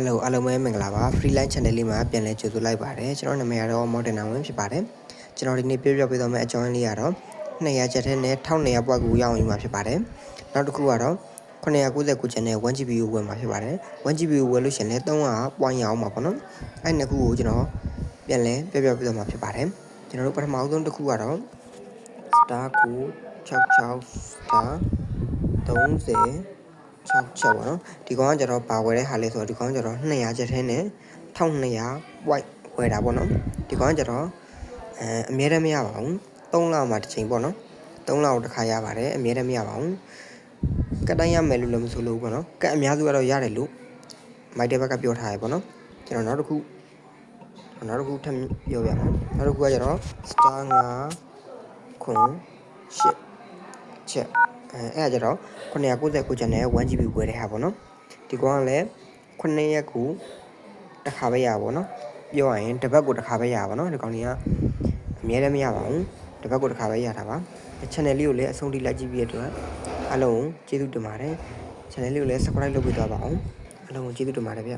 Hello အားလုံးပဲမင်္ဂလာပါ freelance channel လေးမှာပြန်လည်ကြိုဆိုလိုက်ပါတယ်ကျွန်တော်နာမည်ကတော့ Modern Win ဖြစ်ပါတယ်ကျွန်တော်ဒီနေ့ပြောပြပေးသွားမယ့်အကြောင်းလေးကတော့200ချက်ထဲနဲ့1200ပွက်ကိုရအောင်ယူမှာဖြစ်ပါတယ်နောက်တစ်ခုကတော့999ချက်နဲ့ 1GB ကိုဝယ်မှာဖြစ်ပါတယ် 1GB ကိုဝယ်လို့ရှရင်လဲ300ပွိုင်းရအောင်မှာပေါ့နော်အဲ့နှစ်ခုကိုကျွန်တော်ပြန်လည်ပြောပြပေးသွားမှာဖြစ်ပါတယ်ကျွန်တော်တို့ပထမဆုံးတစ်ခုကတော့ star ကို66 star 30 6ချက်ပေါ့နော်ဒီကောင်ကကျတော့ပါဝယ်တဲ့ဟာလေးဆိုတော့ဒီကောင်ကကျတော့200ချက်ထဲနဲ့1200 white ဝယ်တာပေါ့နော်ဒီကောင်ကကျတော့အဲအများတမ်းမရပါဘူး3လမှာတစ်ချိန်ပေါ့နော်3လကိုတစ်ခါရပါတယ်အများတမ်းမရပါဘူးကတ်တိုင်းရမယ်လို့လည်းမဆိုလို့ပေါ့နော်ကတ်အများစုကတော့ရတယ်လို့မိုက်တဲ့ဘက်ကပြောထားရပေါ့နော်ကျွန်တော်နောက်တစ်ခုနောက်တစ်ခုထပ်ပြောပြမယ်နောက်တစ်ခုကကျတော့ star 9ခွန်8ချက် အဲအဲ့ဒါကျတော့999ကျန်တဲ့ 1GB ဝယ်တဲ့ဟာပေါ့နော်ဒီကောင်ကလည်း9ရက်ကိုတစ်ခါပဲရပါပေါ့နော်ပြောရရင်တစ်ပတ်ကိုတစ်ခါပဲရပါပေါ့နော်ဒီကောင်ကြီးကအများလည်းမရပါဘူးတစ်ပတ်ကိုတစ်ခါပဲရတာပါ channel လေးကိုလည်းအဆုံးထိလိုက်ကြည့်ပြီးရတဲ့အတွက်အားလုံးကျေးဇူးတင်ပါတယ် channel လေးကိုလည်း subscribe လုပ်ပေးသွားပါအောင်အားလုံးကိုကျေးဇူးတင်ပါတယ်ဗျ